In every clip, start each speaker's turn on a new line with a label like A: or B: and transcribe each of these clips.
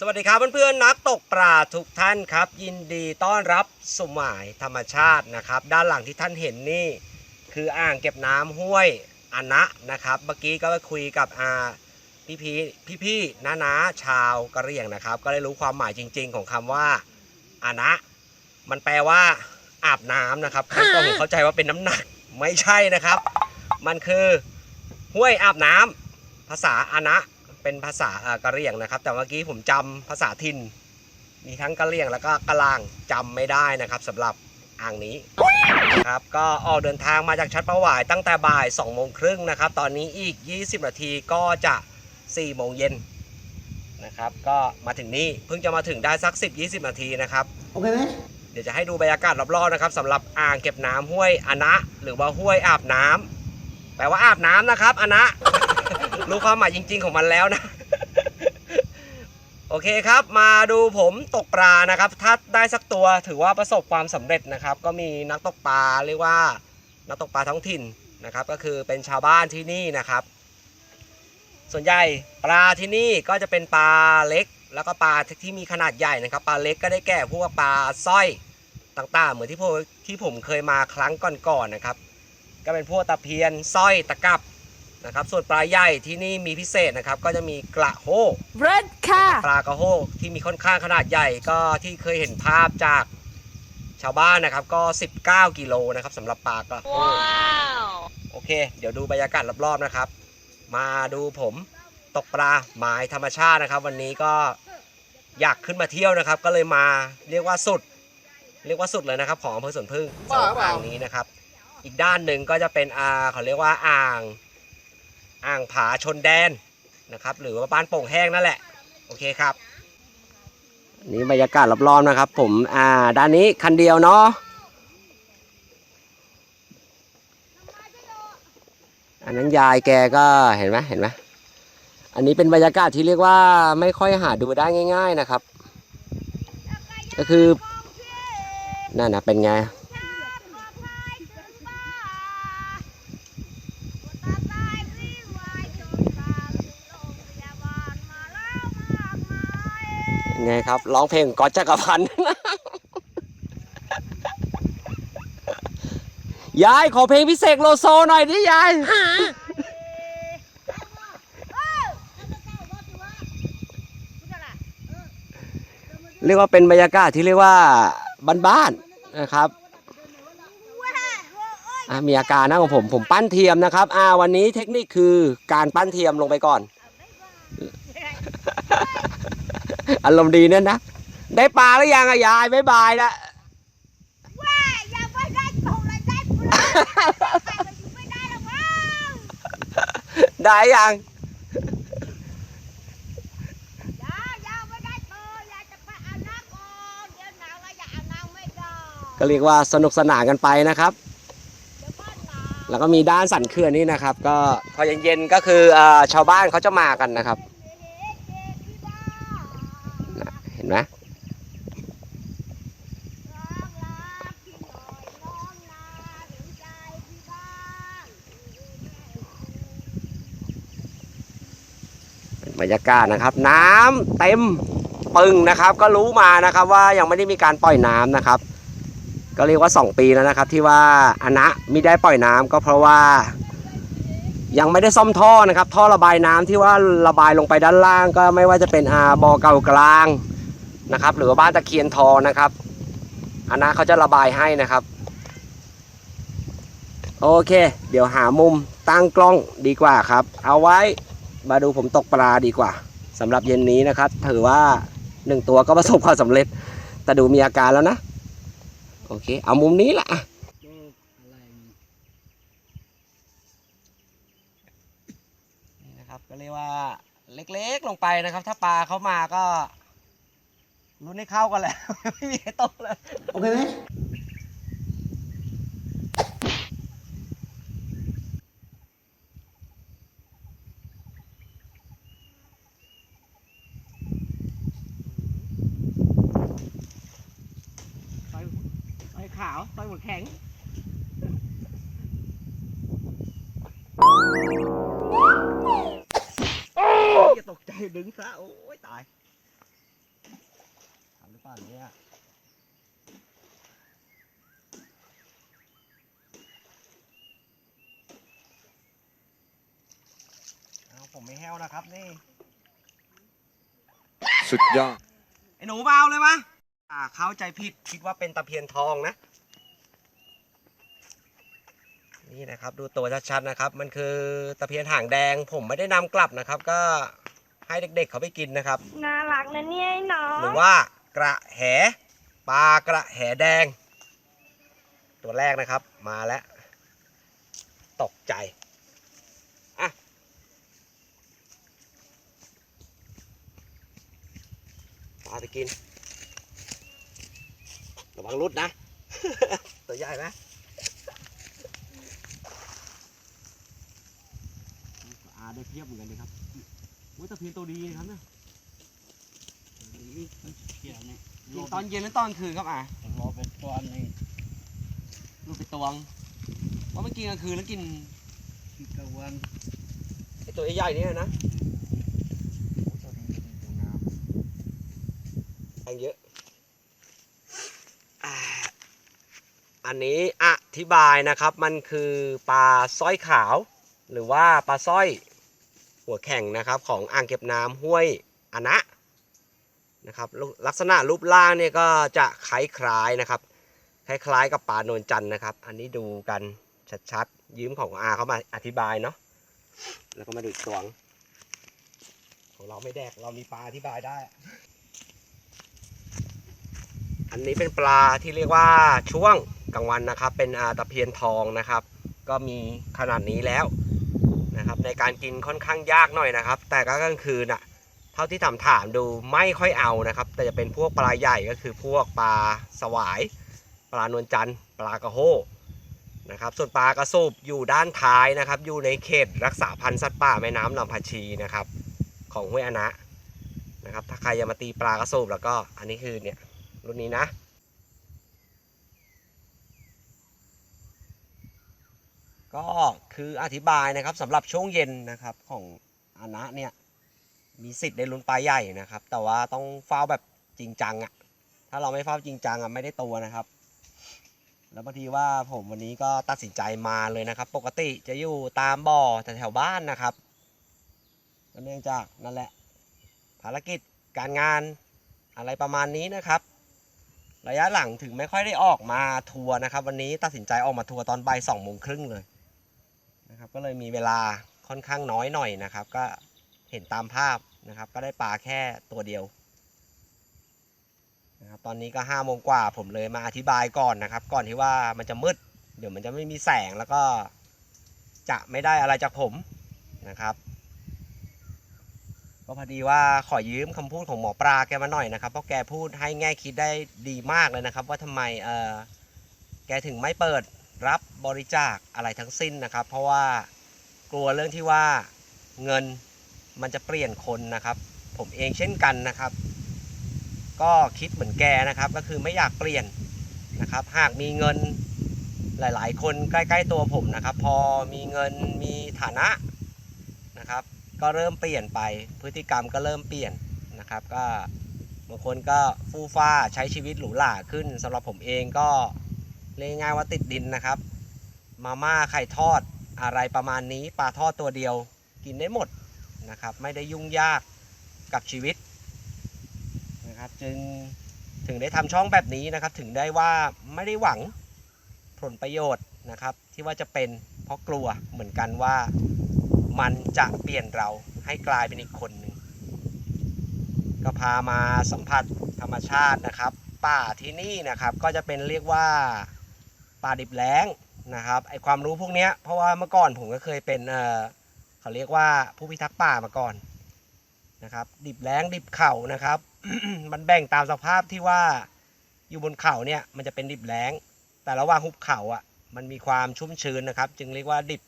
A: สวัสดีครับเพื่อนๆนักตกปลาทุกท่านครับ ยินดีต้อนรับสมหมายธรรมชาตินะครับ ด้านหลังที่ท่านเห็นนี่คืออ่างเก็บน้ำห้วยอานะนะครับ เมื่อกี้ก็ไปคุยกับอาพี่พี่พี่พี่ๆน้านาๆชาวกะเหรี่ยงนะครับ ก็ได้รู้ความหมายจริง ๆ ของคำว่าอานะ มันแปลว่า อาบน้ำนะครับก็ผมเข้าใจว่าเป็นน้ำหนักไม่ใช่นะครับ มันคือห้วยอาบน้ำภาษาอานะ เป็นภาษาอ่ากะเหรี่ยงนะครับ แต่เมื่อกี้ผมจำภาษาถิ่น มีทั้งกะเหรี่ยงแล้วก็กะลางจำไม่ได้นะครับสำหรับอ่างนี้ครับก็ออกเดินทางมาจากชัดประหวายตั้งแต่บ่าย2โมงครึ่งนะครับ ตอนนี้อีก 20 นาทีก็จะ4โมงเย็นนะครับ ก็มาถึงนี่เพิ่งจะมาถึงได้สัก 10-20 นาทีนะครับ
B: โอเคไหม
A: เดี๋ยวจะให้ดูบรรยากาศรอบๆนะครับสำหรับอ่างเก็บน้ำห้วยอานะ หรือว่าห้วยอาบน้ำแปลว่าอาบน้ำนะครับอานะ รู้ความหมายจริง ๆ ของมันแล้วนะ โอเคครับ มาดูผมตกปลานะครับ ถ้าได้สักตัวถือว่าประสบความสำเร็จนะครับ ก็มีนักตกปลาเรียกว่านักตกปลาท้องถิ่นนะครับ ก็คือเป็นชาวบ้านที่นี่นะครับ ส่วนใหญ่ปลาที่นี่ก็จะเป็นปลาเล็ก แล้วก็ปลาที่มีขนาดใหญ่นะครับ ปลาเล็กก็ได้แก่พวกปลาสร้อยต่างๆ เหมือนที่ผมที่ผมเคยมาครั้งก่อนๆนะครับ ก็เป็นพวกตะเพียนสร้อยตะกับ นะครับ ส่วนปลาใหญ่ที่นี่มีพิเศษนะครับ ก็จะมีกระโฮ
C: Red ค่ะ
A: ปลากระโฮที่มีค่อนข้างขนาดใหญ่ก็ที่เคยเห็นภาพจากชาวบ้านนะครับ ก็ 19 กิโลนะครับสำหรับปลากระโฮ
C: ว้าว
A: โอเค เดี๋ยวดูบรรยากาศรอบๆนะครับ มาดูผมตกปลาหมายธรรมชาตินะครับ วันนี้ก็อยากขึ้นมาเที่ยวนะครับ ก็เลยมาเรียกว่าสุด เรียกว่าสุดเลยนะครับ ของอำเภอสวนพึ่งสำหรับอ่างนี้นะครับ อีกด้านหนึ่งก็จะเป็นอ่าเขาเรียกว่าอ่าง อ่างผาชนแดนนะครับ หรือว่าบ้านโป่งแห้งนั่นแหละ โอเคครับ นี่บรรยากาศรอบๆนะครับ ผมอ่าด้านนี้คันเดียวเนาะอันนั้นยายแกก็เห็นไหมเห็นไหมอันนี้เป็นบรรยากาศที่เรียกว่าไม่ค่อยหาดูได้ง่าย ๆนะครับ ก็คือนั่นนะเป็นไง ไงครับร้องเพลงก๊อตจักรพันธ์ยายขอเพลงพิเศษโลโซหน่อยดิยายเรียกว่าเป็นบรรยากาศที่เรียกว่าบ้านๆนะครับอะมีอาการนะของผมผมปั้นเทียมนะครับอ่าวันนี้เทคนิคคือการปั้นเทียมลงไปก่อน อารมณ์ดีเนี่ยนะ ได้ปลาหรือยังอะยายบ๊ายบายละได้ยังก็เรียกว่าสนุกสนานกันไปนะครับ แล้วก็มีด้านสันเขื่อนนี่นะครับ ก็พอเย็นๆก็คืออชาวบ้านเขาจะมากันนะครับนะเห็นไหมเป็นบ รยากาศนะครับ น้ำเต็มปึงนะครับ ก็รู้มานะครับว่ายังไม่ได้มีการปล่อยน้ำนะครับ ก็เรียกว่า 2 ปีแล้วนะครับ ที่ว่าอนะไม่ได้ปล่อยน้ำก็เพราะว่า ยังไม่ได้ซ่อมท่อนะครับ ท่อระบายน้ำที่ว่าระบายลงไปด้านล่าง ก็ไม่ว่าจะเป็นอาบอเก่ากลางนะครับ หรือบ้านตะเคียนทอนะครับอนะเขาจะระบายให้นะครับโอเค เดี๋ยวหามุมตั้งกล้องดีกว่าครับ เอาไว้ มาดูผมตกปลาดีกว่าสำหรับเย็นนี้นะครับ ถือว่าหนึ่งตัวก็ประสบความสำเร็จ แต่ดูมีอาการแล้วนะ โอเค เอามุมนี้ละอะนี่นะครับก็เรียกว่าเล็กๆลงไปนะครับ ถ้าปลาเข้ามาก็รุ้นให้เข้ากันแหละไม่มีใครตกเลย
B: โอเคไหม
A: ซอยซอยขาวซอยหมดแข็งอย่าตกใจ ดึงซะโอ้ยตายป่านเนี้ยเอาผมไม่แห้วนะครับนี่
B: สุดยอด
A: ไอ้หนูเบาเลยมะอ่าเข้าใจผิดคิดว่าเป็นตะเพียนทองนะ นี่นะครับ ดูตัวชัดๆนะครับ มันคือตะเพียนหางแดง ผมไม่ได้นำกลับนะครับ ก็ ให้เด็กๆเขาไปกินนะครับ
C: น่ารักนะเนี่ยไอ้น้อง
A: หรือว่ากระแหปลากระแหแดง ตัวแรกนะครับมาแล้ว ตกใจอะปลาไปกิน ระวังรุดนะ ตัวใหญ่ไหมอาได้เพียบเหมือนกันเลยครับ ว่าตะเพียนตัวดีนะครับเนี่ย
D: เกี่ยวเนี่ย
A: กินตอนเย็นหรือตอนคืนครับอะ
D: รอเป็นตัวนี้
A: ลูกไปตวงว่ามันกินกลางคืนแล้วกิน
D: ที่กระวัน
A: ไอตัวใหญ่ๆนี่นะ
D: ตัวนี้ตัวงาม
A: แรงเยอะอ่าอันนี้อธิบายนะครับมันคือปลาสร้อยขาว หรือว่าปลาสร้อย หัวแข็งนะครับของอ่างเก็บน้ำห้วยอะนะนะครับลักษณะรูปร่างเนี่ยก็จะคล้ายๆนะครับคล้ายๆกับปลาโนนจันนะครับ อันนี้ดูกันชัดๆยืมของอาเขามาอธิบายเนาะแล้วก็มาดูตวง ของเราไม่แดกเรามีปลาอธิบายได้ อันนี้เป็นปลาที่เรียกว่าช่วงกลางวันนะครับ เป็นอาตะเพียนทองนะครับ ก็มีขนาดนี้แล้ว นะครับในการกินค่อนข้างยากหน่อยนะครับ แต่ก็กลางคืนอะเท่าที่ถามถามดูไม่ค่อยเอานะครับ แต่จะเป็นพวกปลาใหญ่ก็คือพวกปลาสวาย ปลานวลจันทร์ปลากระโฮนะครับส่วนปลากระสูบอยู่ด้านท้ายนะครับ อยู่ในเขตรักษาพันธุ์สัตว์ป่าแม่น้ำลำพาชีนะครับของห้วยอนะนะครับถ้าใครจะมาตีปลากระสูบแล้วก็อันนี้คือเนี่ยรุ่นนี้นะ ก็คืออธิบายนะครับสำหรับช่วงเย็นนะครับของอานะเนี่ยมีสิทธิ์ได้ลุ้นปลาใหญ่นะครับ แต่ว่าต้องเฝ้าแบบจริงจังอะถ้าเราไม่เฝ้าจริงจังอะไม่ได้ตัวนะครับ แล้วบางทีว่าผมวันนี้ก็ตัดสินใจมาเลยนะครับ ปกติจะอยู่ตามบ่อแถวบ้านนะครับก็เนื่องจากนั่นแหละ ภารกิจการงานอะไรประมาณนี้นะครับ ระยะหลังถึงไม่ค่อยได้ออกมาทัวร์นะครับ วันนี้ตัดสินใจออกมาทัวร์ตอนบ่ายสองโมงครึ่งเลย นะครับ ก็เลยมีเวลาค่อนข้างน้อยหน่อยนะครับ ก็เห็นตามภาพนะครับ ก็ได้ปลาแค่ตัวเดียวนะครับตอนนี้ก็ห้าโมงกว่าผมเลยมาอธิบายก่อนนะครับ ก่อนที่ว่ามันจะมืด เดี๋ยวมันจะไม่มีแสงแล้วก็จะไม่ได้อะไรจากผมนะครับก็พอดีว่าขอยืมคำพูดของหมอปลาแกมาหน่อยนะครับ เพราะแกพูดให้แง่คิดได้ดีมากเลยนะครับ ว่าทำไมเออแกถึงไม่เปิด รับบริจาคอะไรทั้งสิ้นนะครับ เพราะว่ากลัวเรื่องที่ว่าเงินมันจะเปลี่ยนคนนะครับ ผมเองเช่นกันนะครับ ก็คิดเหมือนแกนะครับ ก็คือไม่อยากเปลี่ยนนะครับ หากมีเงินหลาย ๆ คนใกล้ ๆ ตัวผมนะครับ พอมีเงินมีฐานะนะครับ ก็เริ่มเปลี่ยนไปพฤติกรรมก็เริ่มเปลี่ยนนะครับ ก็บางคนก็ฟู่ฟ้าใช้ชีวิตหรูหราขึ้นสำหรับผมเองก็ เรียกง่ายว่าติดดินนะครับ มาม่าไข่ทอดอะไรประมาณนี้ปลาทอดตัวเดียวกินได้หมดนะครับ ไม่ได้ยุ่งยากกับชีวิตนะครับ จึงถึงได้ทำช่องแบบนี้นะครับ ถึงได้ว่าไม่ได้หวังผลประโยชน์นะครับ ที่ว่าจะเป็นเพราะกลัวเหมือนกันว่ามันจะเปลี่ยนเราให้กลายเป็นอีกคนหนึ่งก็พามาสัมผัสธรรมชาตินะครับ ป่าที่นี่นะครับก็จะเป็นเรียกว่า ป่าดิบแล้งนะครับไอความรู้พวกนี้เพราะว่าเมื่อก่อนผมก็เคยเป็นเออเขาเรียกว่าผู้พิทักษ์ป่ามาก่อนนะครับดิบแล้งดิบเขานะครับ มันแบ่งตามสภาพที่ว่าอยู่บนเขาเนี่ยมันจะเป็นดิบแล้ง แต่ระหว่างหุบเขาอะมันมีความชุ่มชื้นนะครับ จึงเรียกว่าดิบ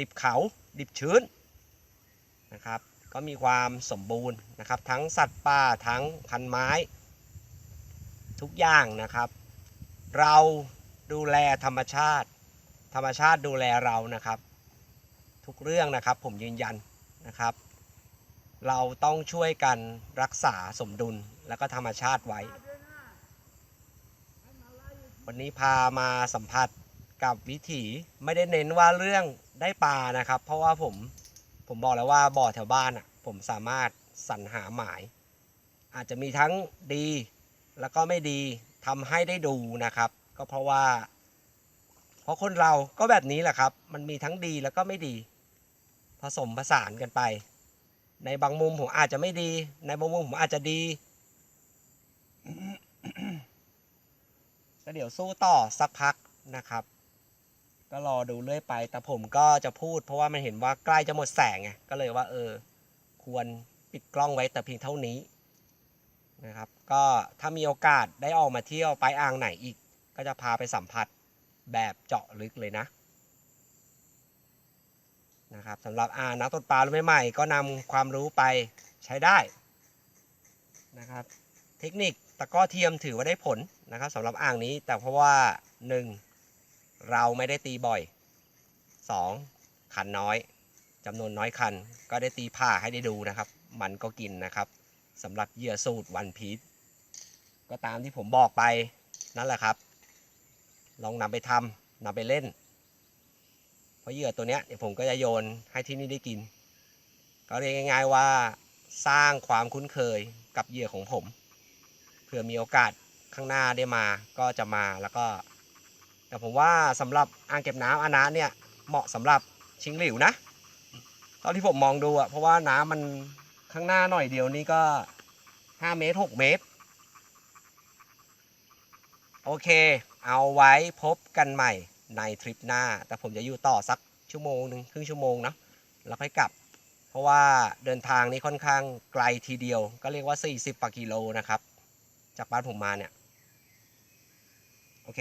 A: ดิบเขาดิบชื้นนะครับ ก็มีความสมบูรณ์นะครับ ทั้งสัตว์ป่าทั้งพันไม้ ทุกอย่างนะครับ เราดูแลธรรมชาติ ธรรมชาติดูแลเรานะครับ ทุกเรื่องนะครับผมยืนยันนะครับ เราต้องช่วยกันรักษาสมดุลแล้วก็ธรรมชาติไว้ วันนี้พามาสัมผัสกับวิถีไม่ได้เน้นว่าเรื่องได้ปลานะครับ เพราะว่าผมผมบอกแล้วว่าบ่อแถวบ้านอะผมสามารถสรรหาหมาย อาจจะมีทั้งดีแล้วก็ไม่ดี ทำให้ได้ดูนะครับ ก็เพราะว่า เพราะคนเราก็แบบนี้แหละครับ มันมีทั้งดีแล้วก็ไม่ดี ผสมผสานกันไป ในบางมุมผมอาจจะไม่ดี ในบางมุมผมอาจจะดีก็เดี๋ยวสู้ต่อสักพักนะครับ ก็รอดูเรื่อยไป แต่ผมก็จะพูด เพราะว่ามันเห็นว่าใกล้จะหมดแสงไงก็เลยว่า เออ ควรปิดกล้องไว้แต่เพียงเท่านี้ นะครับ ก็ถ้ามีโอกาสได้ออกมาเที่ยวไปอ่างไหนอีก ก็จะพาไปสัมผัสแบบเจาะลึกเลยนะนะครับสำหรับอ่านักตกปลารุ่นใหม่ๆก็นำความรู้ไปใช้ได้นะครับ เทคนิคตะก้อเทียมถือว่าได้ผลนะครับสำหรับอ่างนี้แต่เพราะว่า 1. เราไม่ได้ตีบ่อย 2. คันน้อยจำนวนน้อยคัน ก็ได้ตีผ่าให้ได้ดูนะครับ มันก็กินนะครับ สำหรับเหยื่อสูตรวันพีชก็ตามที่ผมบอกไปนั่นแหละครับ ลองนำไปทำนำไปเล่น เพราะเหยื่อตัวเนี้ยเดี๋ยวผมก็จะโยนให้ที่นี่ได้กิน ก็เรียกง่าย ๆว่าสร้างความคุ้นเคยกับเหยื่อของผมเผื่อมีโอกาสข้างหน้าได้มาก็จะมาแล้วก็ แต่ผมว่าสำหรับอ่างเก็บน้ำอานาเนี่ยเหมาะสำหรับชิงหลิวนะเท่าที่ผมมองดูอะเพราะว่าน้ำมัน ข้างหน้าหน่อยเดียวนี่ก็5เมตร6เมตร โอเค เอาไว้พบกันใหม่ในทริปหน้า แต่ผมจะอยู่ต่อสักชั่วโมงหนึ่งครึ่งชั่วโมงนะแล้วค่อยกลับ เพราะว่าเดินทางนี้ค่อนข้างไกลทีเดียว ก็เรียกว่า 40กว่ากิโลนะครับ จากบ้านผมมาเนี่ย โอเค